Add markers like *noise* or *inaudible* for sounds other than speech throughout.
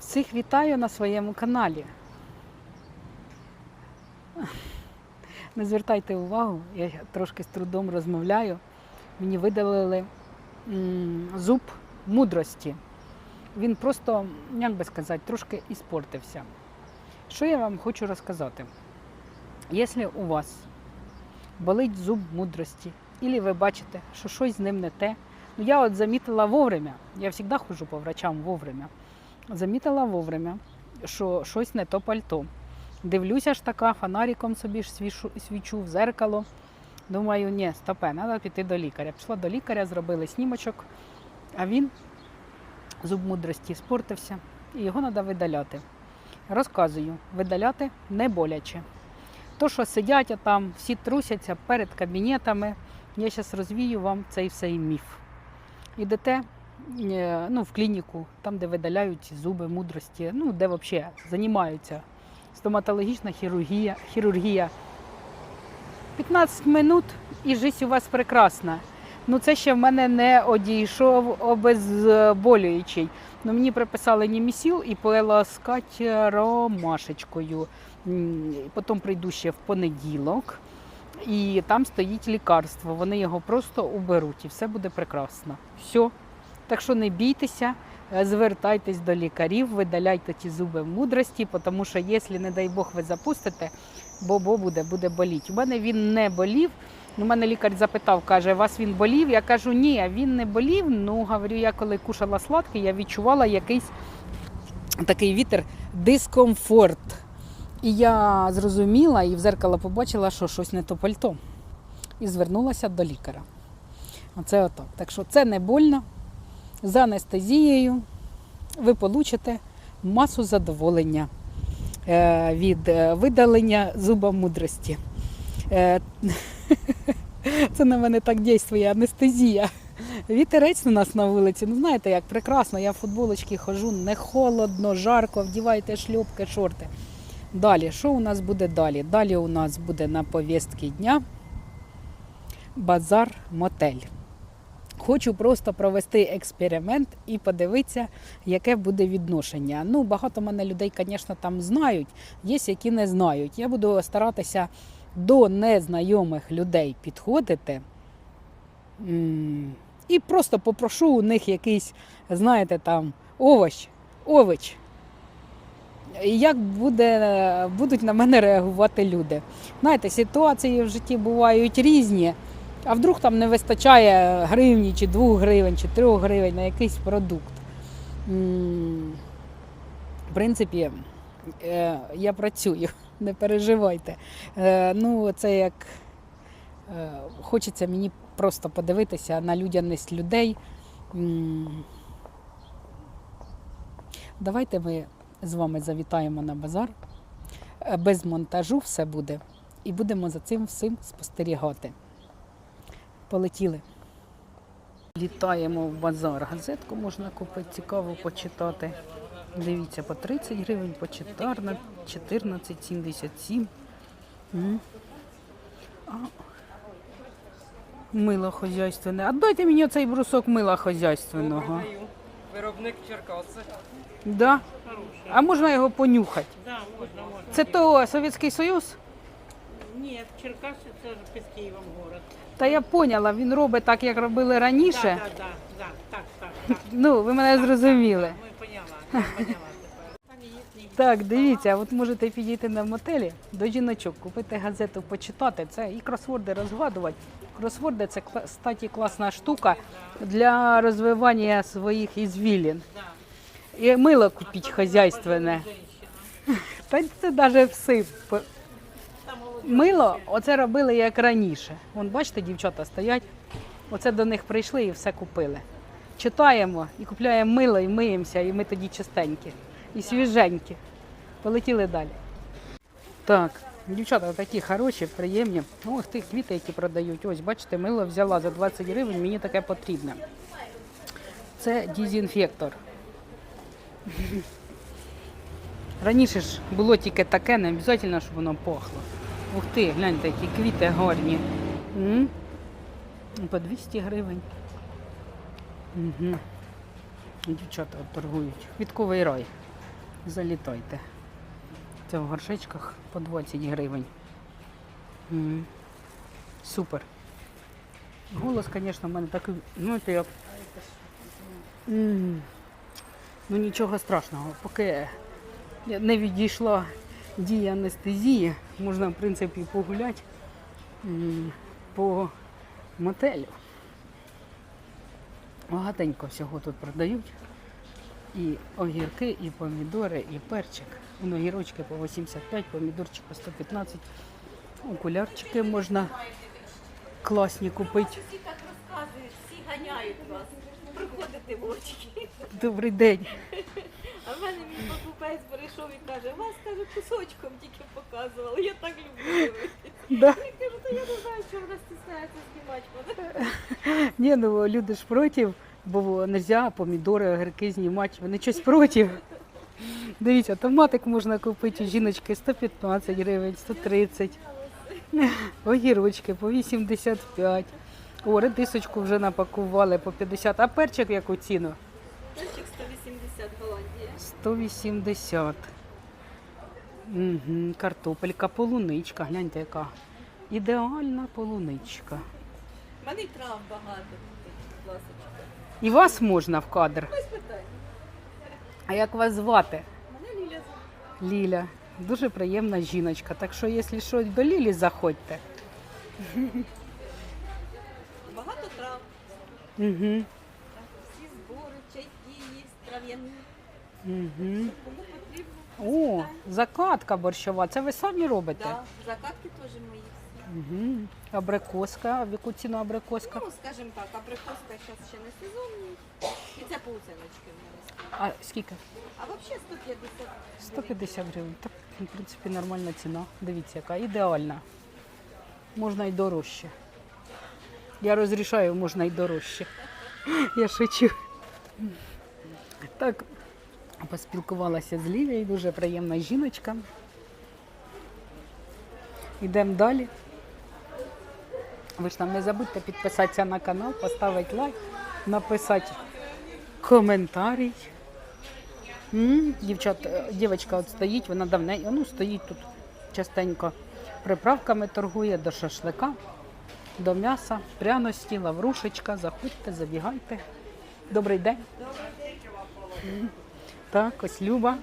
Всіх вітаю на своєму каналі. Не звертайте увагу, я трошки з трудом розмовляю. Мені видалили зуб мудрості. Він просто, як би сказати, трошки іспортився. Що я вам хочу розказати? Якщо у вас болить зуб мудрості, або ви бачите, що щось з ним не те, ну я от замітила вовремя, я завжди ходжу по врачам вовремя. Замітила вовремя, що щось не то пальто. Дивлюся ж така, фонариком собі ж свічу, в зеркало. Думаю, ні, стопе, треба піти до лікаря. Пішла до лікаря, зробили снімочок, а він, зуб мудрості, спортився, і його треба видаляти. Розказую, видаляти не боляче. То, що сидять там, всі трусяться перед кабінетами, я зараз розвію вам цей всей міф. Ідете ну, в клініку, там, де видаляють зуби мудрості, ну, де взагалі займаються стоматологічна хірургія. хірургія. 15 минут і життя у вас прекрасна. Ну, це ще в мене не одійшов обезболюючий. Ну, мені приписали німісіл і поласкати ромашечкою. Потім прийду ще в понеділок, і там стоїть лікарство. Вони його просто уберуть і все буде прекрасно. Все. Так що не бійтеся, е, звертайтесь до лікарів, видаляйте ті зуби мудрості, тому що якщо, не дай Бог, ви запустите, бо-бо буде, буде боліти. У мене він не болів. У мене лікар запитав, каже, вас він болів? Я кажу, ні, він не болів. Ну, говорю, я коли кушала сладке, я відчувала якийсь такий вітер, дискомфорт. І я зрозуміла і в зеркало побачила, що щось не то пальто. І звернулася до лікаря. Оце отак. Так що це не больно. З анестезією ви получите масу задоволення е, від е, видалення зуба мудрості. Е, *laughs* Це на мене так дійствує анестезія. Вітерець у нас на вулиці. Ну знаєте, як прекрасно. Я в футболочці хожу, не холодно, жарко, вдівайте шльопки, шорти. Далі, що у нас буде далі? Далі у нас буде на повістки дня базар-мотель. Хочу просто провести експеримент і подивитися, яке буде відношення. Ну, багато мене людей, звісно, там знають, є, які не знають. Я буду старатися до незнайомих людей підходити. І просто попрошу у них якийсь, знаєте, там овощ, овоч. Як буде, будуть на мене реагувати люди? Знаєте, ситуації в житті бувають різні. А вдруг там не вистачає гривні, чи двох гривень, чи трьох гривень на якийсь продукт. В принципі, е, я працюю, *laughs* не переживайте. Е, Ну, це як е, хочеться мені просто подивитися на людяність людей. Давайте ми з вами завітаємо на базар. Без монтажу все буде. І будемо за цим всім спостерігати. Полетіли. Літаємо в базар. Газетку можна купити, цікаво почитати. Дивіться, по 30 гривень, по 14, 14,77. Мило хозяйственне. А дайте мені цей брусок мила хозяйственного. Виробник Черкаси. Да? А можна його понюхати? Да, можна, можна. Це то Совєтський Союз? Ні, Черкаси це ж під Києвом город. Та я поняла, він робить так, як робили раніше. Так, так, так, так, так, так. Ну, ви мене зрозуміли. Ми поняла, я поняла тепер. *laughs* Так, дивіться, от можете підійти на мотелі до жіночок, купити газету, почитати. Це і кросворди розгадувати. Кросворди це кстати, класна штука для розвивання своїх ізвілін. І мило купіть хазяйственне. *laughs* Та це навіть всип. Мило, оце робили як раніше. Вон, бачите, дівчата стоять, оце до них прийшли і все купили. Читаємо і купляємо мило, і миємося, і ми тоді чистенькі і свіженькі. Полетіли далі. Так, дівчата такі хороші, приємні. Ось ті квіти, які продають. Ось, бачите, мило взяла за 20 гривень, мені таке потрібне. Це дезінфектор. Раніше ж було тільки таке, не обов'язково, щоб воно пахло. Ух ти, гляньте, які квіти гарні. По 200 гривень. Угу. Дівчата торгують. Квітковий рай. залітайте. Це в горшечках по 20 гривень. М, Супер. Голос, звісно, в мене такий, ну знаєте, як. Ну нічого страшного, поки не відійшла дія анестезії, можна, в принципі, погуляти по мотелю. Багатенько всього тут продають. І огірки, і помідори, і перчик. Ну, огірочки по 85, помідорчик по 115. Окулярчики можна класні купити. Всі так розказують, всі ганяють вас. Приходите в очки. Добрий день. Покупець прийшов і каже, вас каже, кусочком тільки показували. Я так люблю. Да. Я кажу, та я не знаю, чого вона стісняється знімати. *laughs* Ні, ну люди ж проти, бо не можна помідори, огірки знімати. Вони щось проти. Дивіться, томатик можна купити у жіночки 115 гривень, 130. Огірочки по 85. О, редисочку вже напакували по 50. А перчик яку ціну? Перчик 180 Голландія. 180. Угу, картопелька, полуничка. Гляньте, яка. Ідеальна полуничка. У мене й трав багато. Будь ласка. І вас можна в кадр. А як вас звати? Мене Ліля. Ліля. Дуже приємна жіночка. Так що, якщо що, до Лілі заходьте. Багато трав. Угу. Всі збори, чайки є, трав'яні. Угу. Кому потрібно? О, закатка борщова. Це ви самі робите? Да, закатки теж мої всі. Угу. Абрикоска. В яку ціну абрикоска? Ну, скажімо так, абрикоска зараз ще не сезонний. І це полуценочки в мене стоять. А скільки? А взагалі 150. 150 гривень. Так, в принципі, нормальна ціна. Дивіться, яка ідеальна. Можна й дорожче. Я розрішаю, можна й дорожче. *laughs* Я шучу. Так, поспілкувалася з Лілією, дуже приємна жіночка. Йдемо далі. Ви ж там не забудьте підписатися на канал, поставити лайк, написати коментарій. Дівчат, е, дівчинка от стоїть, вона давненько, ну стоїть тут частенько. Приправками торгує до шашлика, до м'яса, пряності, лаврушечка. Заходьте, забігайте. Добрий день. М, Так, ось Люба.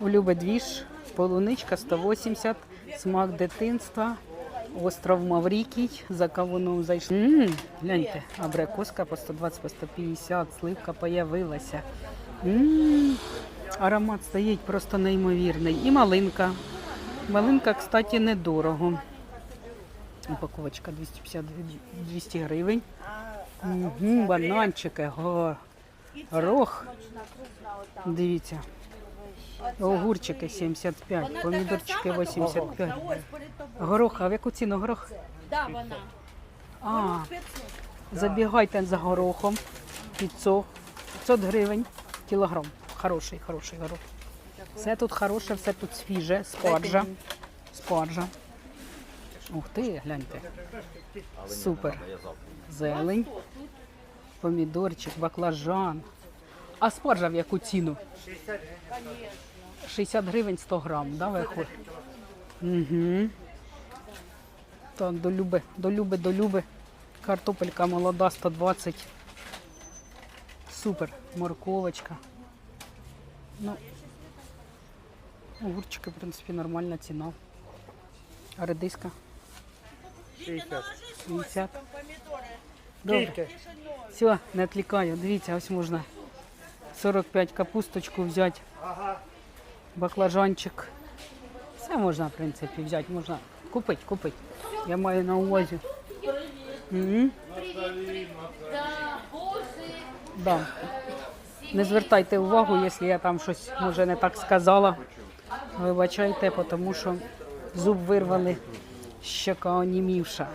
У Люби двіж, полуничка 180, смак дитинства, остров Маврикій, за кавуном зайшли. М, Гляньте, абрикоска по 120, по 150, сливка появилася. М, Аромат стоїть просто неймовірний. І малинка. Малинка, кстати, недорого. Упаковочка 250 200 гривень. Угу, бананчики, го- горох. Дивіться. Огурчики 75, помідорчики 85. Горох, а в яку ціну горох? Да, вона. А, забігайте за горохом. 500, 500 гривень кілограм. Хороший, хороший горох. Все тут хороше, все тут свіже, спаржа. Спаржа. Ух ти, гляньте. Супер. Зелень, помідорчик, баклажан. А спаржа в яку ціну? 60 гривень 100 грам, да, виходить? Угу. Так, до люби, до люби, до люби. Картопелька молода 120. Супер. Морковочка. Ну, огурчики, в принципі, нормальна ціна. А редиска? 60. 50. Добре. Все, не відвлікаю. Дивіться, ось можна 45 капусточку взяти. Баклажанчик. Все можна, в принципі, взяти. Можна купити, купити. Я маю на увазі. Да. Не звертайте увагу, якщо я там щось може не так сказала. Вибачайте, тому що зуб вирвали, щека онімівша.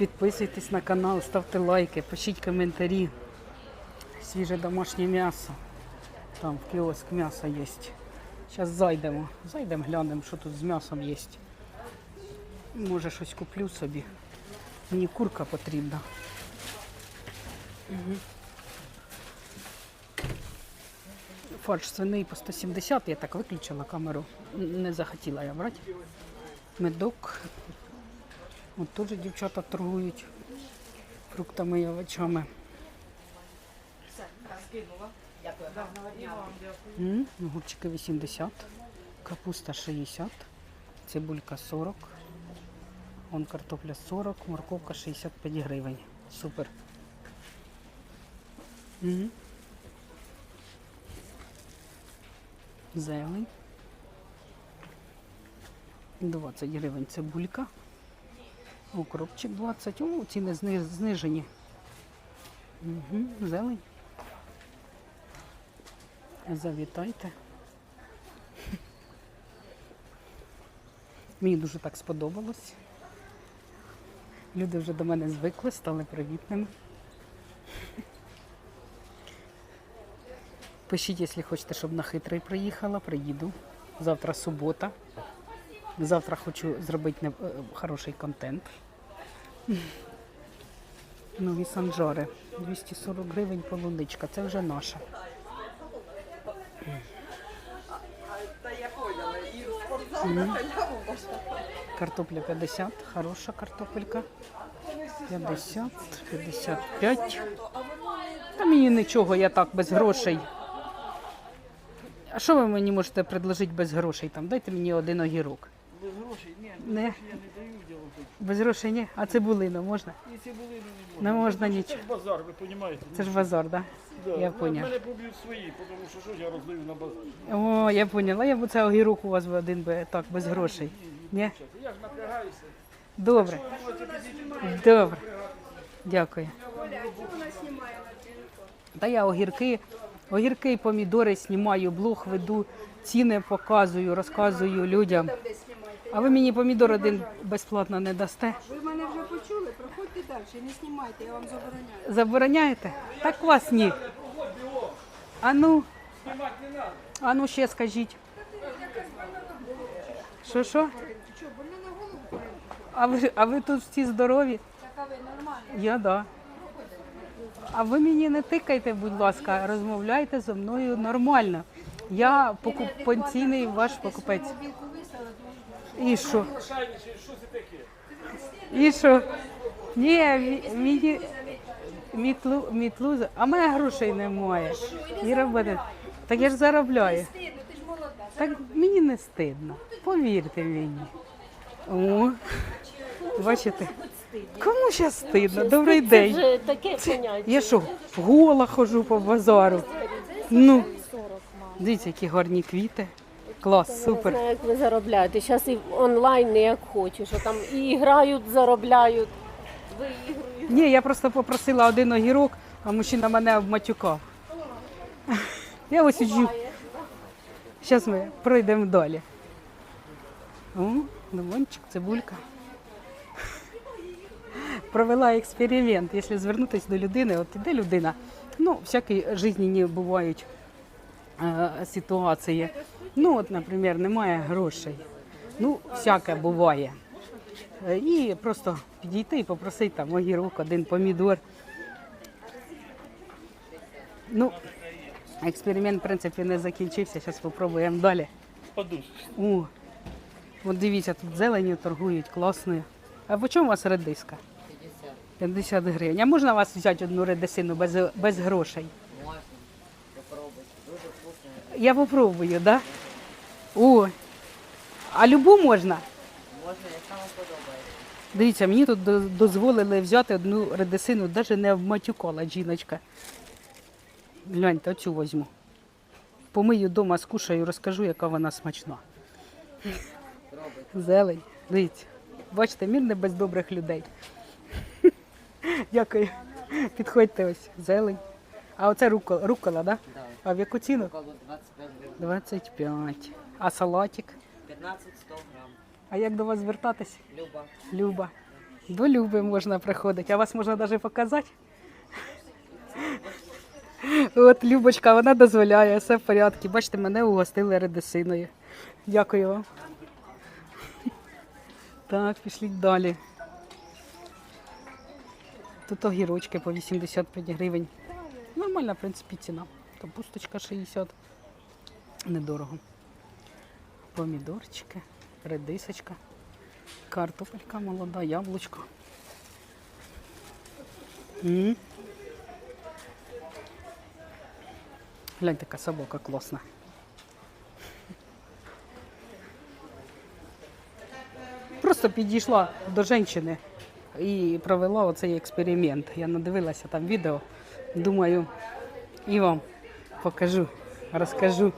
Підписуйтесь на канал, ставте лайки, пишіть коментарі. Свіже домашнє м'ясо. Там в кіоск м'ясо є. Зараз зайдемо. Зайдемо, глянемо, що тут з м'ясом є. Може щось куплю собі. Мені курка потрібна. Угу. Фарш свиний по 170, я так виключила камеру. Не захотіла я брати. Медок. От теж дівчата торгують фруктами і овочами. М, Огурчики 80, капуста 60, цибулька 40, вон картопля 40, морковка 65 гривень. Супер. М. Зелень. 20 гривень цибулька. Укропчик 20. О, ціни знижені. Угу, зелень. Завітайте. *laughs* Мені дуже так сподобалось. Люди вже до мене звикли, стали привітними. *laughs* Пишіть, якщо хочете, щоб на хитрий приїхала, приїду. Завтра субота. Завтра хочу зробити е, хороший контент. *laughs* Нові санджари. 240 гривень полуничка. Це вже наша. Картопля 50, хороша картопелька. 50, 55. Та мені нічого, я так без грошей. А що ви мені можете предложити без грошей? Там дайте мені один огірок. Без грошей? Ні, Не. я не даю діло. Без грошей ні? А цибулину можна? І цибулину Не не можна. можна Це ж базар, ви розумієте? Це ж базар, так? Да. я М- поняв. Мене поб'ють свої, тому що що ж я роздаю на базарі. О, я поняла. Я б це огірок у вас би один би так, без грошей. Ні? Я ж напрягаюся. Добре. Ви можете підійти Добре. Дякую. Та я огірки, огірки і помідори знімаю, блог веду, ціни показую, розказую людям. А ви мені помідор один безплатно не дасте? Ви мене вже почули, проходьте далі, не знімайте, я вам забороняю. Забороняєте? Так вас ні. А ну, а ну ще скажіть. Що що? А ви, а ви тут всі здорові? Я да. А ви мені не тикайте, будь ласка, розмовляйте зі мною нормально. Я покупаційний ваш покупець. І що? це? І що? Ні, мені мітлу, мітлу, а мене грошей немає. І роботи. Так я ж заробляю. Так мені не стидно. Повірте мені. О, бачите? Кому ще стидно? Добрий день. Таке поняття. Я що, гола хожу по базару. Ну, дивіться, які гарні квіти. Клас, супер. знаю, як ви заробляєте. Зараз і онлайн не як хочу, що там і грають, заробляють, виігрують. Ні, я просто попросила один огірок, а мужчина мене обматюкав. *laughs* Я ось сиджу. Зараз ми пройдемо далі. О, лимончик, цибулька. *laughs* Провела експеримент. Якщо звернутися до людини, от іде людина, ну, всякі жизненні бувають е, ситуації. Ну, от, наприклад, немає грошей. Ну, всяке буває. Е, І просто підійти і попросити там огірок, один помідор. Ну, експеримент, в принципі, не закінчився. Зараз спробуємо далі. О, от дивіться, тут зеленю торгують класною. А по чому у вас редиска? 50. 50 гривень. А можна у вас взяти одну редисину без, без грошей? Можна. Попробуйте. Дуже вкусно. Я попробую, так? Да? О, а любу можна? Можна, яка вам подобається. Дивіться, мені тут дозволили взяти одну редисину, навіть не вматюкала жіночка. Гляньте, оцю візьму. Помию вдома, скушаю, розкажу, яка вона смачна. Зелень. Дивіться. Бачите, мір не без добрих людей. *laughs* Дякую. Підходьте ось. Зелень. А оце рукола, рукола да? Да. А в яку ціну? Коло 25 гривень. 25. А салатик? 15-100 грам. А як до вас звертатись? Люба. Люба. До Люби можна приходити, а вас можна навіть показати. От Любочка, вона дозволяє, все в порядку. Бачите, мене угостили редисиною. Дякую вам. Так, пішліть далі. Тут огірочки по 85 гривень. Нормальна, в принципі, ціна. Капусточка 60. Недорого. Помідорчики, редисочка, картопелька молода, яблучко. М. Глянь, така собака класна. Просто підійшла до жінки і провела оцей експеримент. Я надивилася там відео. Думаю, і вам покажу, розкажу.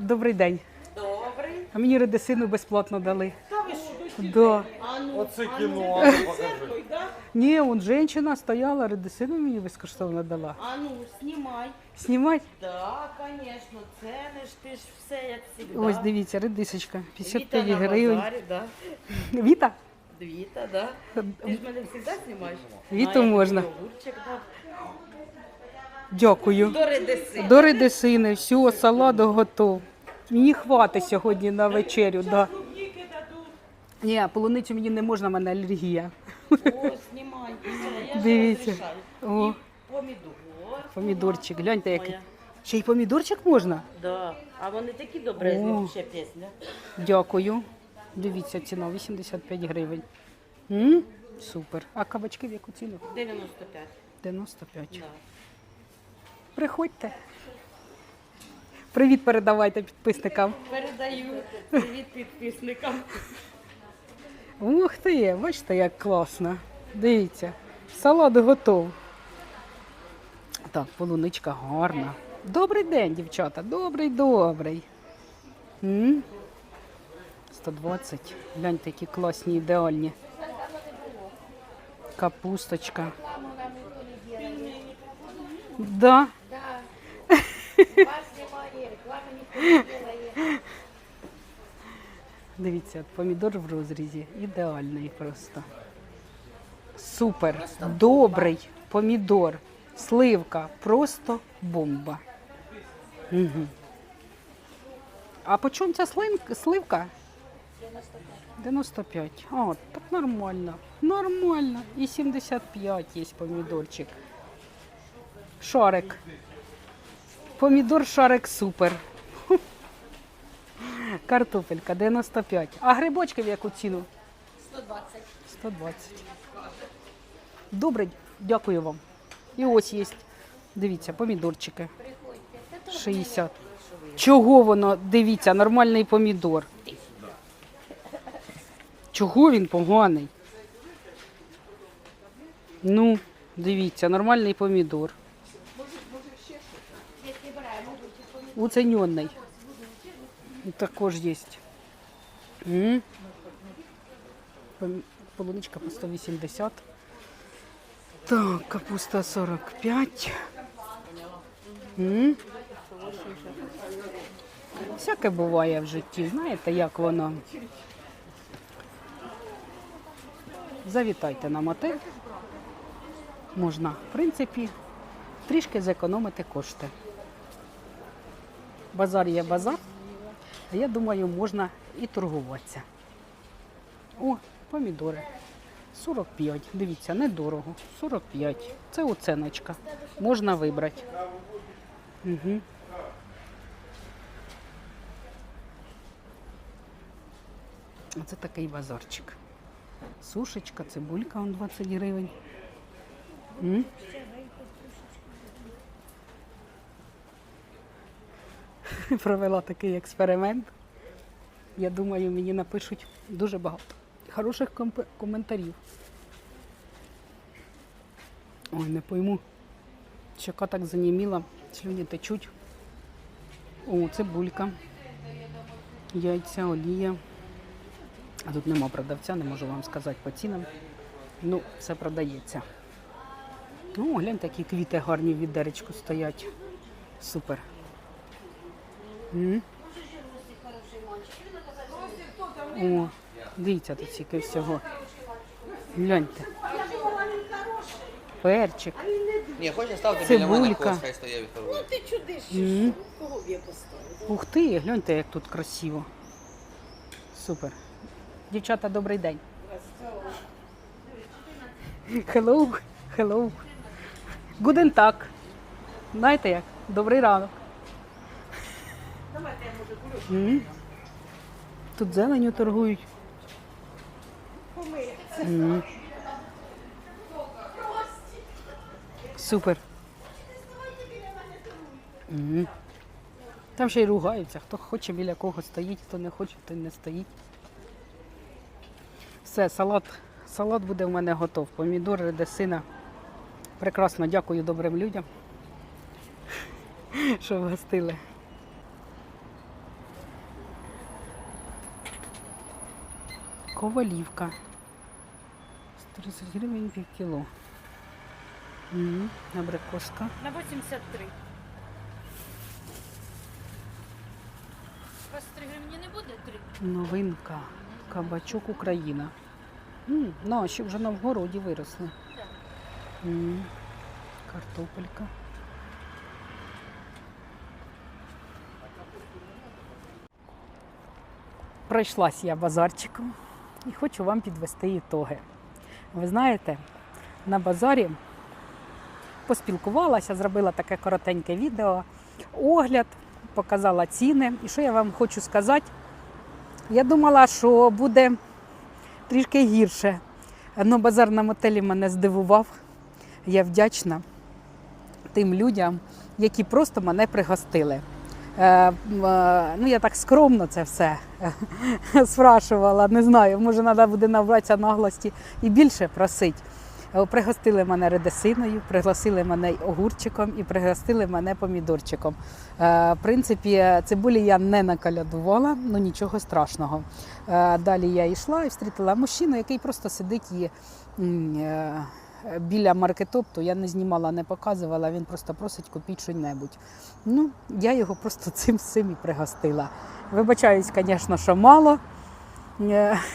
Добрий день. Добрий. А мені редисину безплатно дали. Та ви що? Да. Ну, Оце кіно, а ну, покажи. Ні, он жінка стояла, редисину мені безкоштовно дала. А ну, знімай. Знімати? Да, конечно, цениш, ти ж все як завжди. Ось дивіться, редисочка, 55 Віта на гривень. базарі, да. Віта? Двіта, да. Ти ж мене завжди знімаєш? Віту А, я можна. тобі Огурчик дав. Дякую. До редиси. До редисини, все, салат готов. Мені хватить сьогодні на вечерю. Да. Ні, полуницю мені не можна, в мене алергія. О, знімай. Я ж Дивіться. розрішаю. О, І помідор. помідорчик, гляньте, який. Моя. Ще й помідорчик можна? Да. А вони такі добрезні, О. ще пісня. Дякую. Дивіться, ціна 85 гривень. М? Супер. А кабачки в яку ціну? 95. 95. Да. Приходьте. Привіт передавайте підписникам. Передаю привіт підписникам. Ух ти, бачите, як класно. Дивіться, салат готов. Так, полуничка гарна. Добрий день, дівчата. Добрий, добрий. М? 120. Гляньте, які класні, ідеальні. Капусточка. Да. *laughs* Дивіться, помідор в розрізі. Ідеальний просто. Супер. Добрий помідор. Сливка. Просто бомба. Угу. А по чому ця сливка? 95. А, так нормально. Нормально. І 75 є помідорчик. Шарик. Помідор шарик супер. Картопелька 95. А грибочки в яку ціну? 120. 120. Добре, дякую вам. І ось є. Дивіться, помідорчики. 60. Чого воно? Дивіться, нормальний помідор. Чого він поганий? Ну, дивіться, нормальний помідор. Уцененний. Також є. М. По 180. Так, капуста 45. М. Всяке буває в житті. Знаєте, як воно? Завітайте на мотель. Можна, в принципі, трішки зекономити кошти. Базар є базар. А я думаю, можна і торгуватися. О, помідори. 45. Дивіться, недорого. 45. Це оценочка. Можна вибрати. Угу. Це такий базарчик. Сушечка, цибулька, он 20 гривень. *laughs* провела такий експеримент. Я думаю, мені напишуть дуже багато хороших коментарів. Ой, не пойму. Щока так заніміла, слюні течуть. О, цибулька, яйця, олія. А тут нема продавця, не можу вам сказати по цінам. Ну, все продається. Ну, гляньте, які квіти гарні в відеречку стоять. Супер. М. О, дивіться тут скільки всього. Гляньте. Перчик. Ні, хочеш ставте біля мене Цибулька. когось, хай стоє відторгує. Ти чудиш, М. кого б я поставила? Ух ти, гляньте, як тут красиво. Супер. Дівчата, добрий день. Hello, hello. Guten Tag. Знаєте як? Добрий ранок. М. Тут зеленю торгують. М. Супер. М. Там ще й ругаються, хто хоче біля кого стоїть, хто не хоче, той не стоїть. Все, салат, салат буде в мене готов. Помідор, редисина. Прекрасно, дякую добрим людям, *laughs* що вгостили. Ковалівка. 130 гривень пів кіло. Абрикоска. На 83. 23 гривні не буде? 3. Новинка. Кабачок Україна. М, Наші вже на вгороді виросли. М, Картопелька. Пройшлась я базарчиком і хочу вам підвести ітоги. Ви знаєте, на базарі поспілкувалася, зробила таке коротеньке відео, огляд, показала ціни. І що я вам хочу сказати? Я думала, що буде трішки гірше. Но базар на мотелі мене здивував. Я вдячна тим людям, які просто мене пригостили. Е, е, ну, я так скромно це все *laughs* спрашувала. Не знаю, може, треба буде набратися наглості і більше просить. Е, Пригостили мене редисиною, пригласили мене огурчиком і пригостили мене помідорчиком. В принципі, цибулі я не накалядувала, ну нічого страшного. Далі я йшла і встрітила мужчину, який просто сидить і біля маркетопту. Я не знімала, не показувала, він просто просить купіть щось. Ну, я його просто *laughs* цим всім і пригостила. Вибачаюсь, звісно, що мало. Е, *laughs*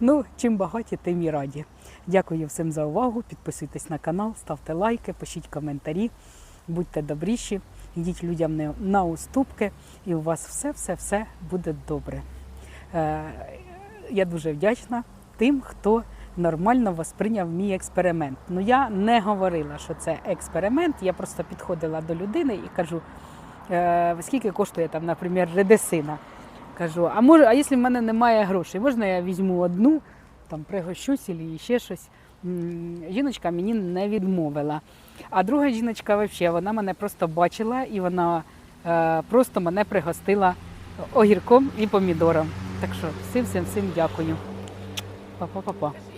Ну, чим багаті, тим і раді. Дякую всім за увагу. Підписуйтесь на канал, ставте лайки, пишіть коментарі, будьте добріші, йдіть людям на уступки, і у вас все-все-все буде добре. Е, Я дуже вдячна тим, хто нормально восприйняв мій експеримент. Ну я не говорила, що це експеримент. Я просто підходила до людини і кажу, е, скільки коштує там, наприклад, редисина. Кажу, а може, а якщо в мене немає грошей, можна я візьму одну, там пригощусь або ще щось. Жіночка мені не відмовила. А друга жіночка, взагалі, вона мене просто бачила і вона е, просто мене пригостила огірком і помідором. Так що всім всім всім дякую. Па-па-па-па.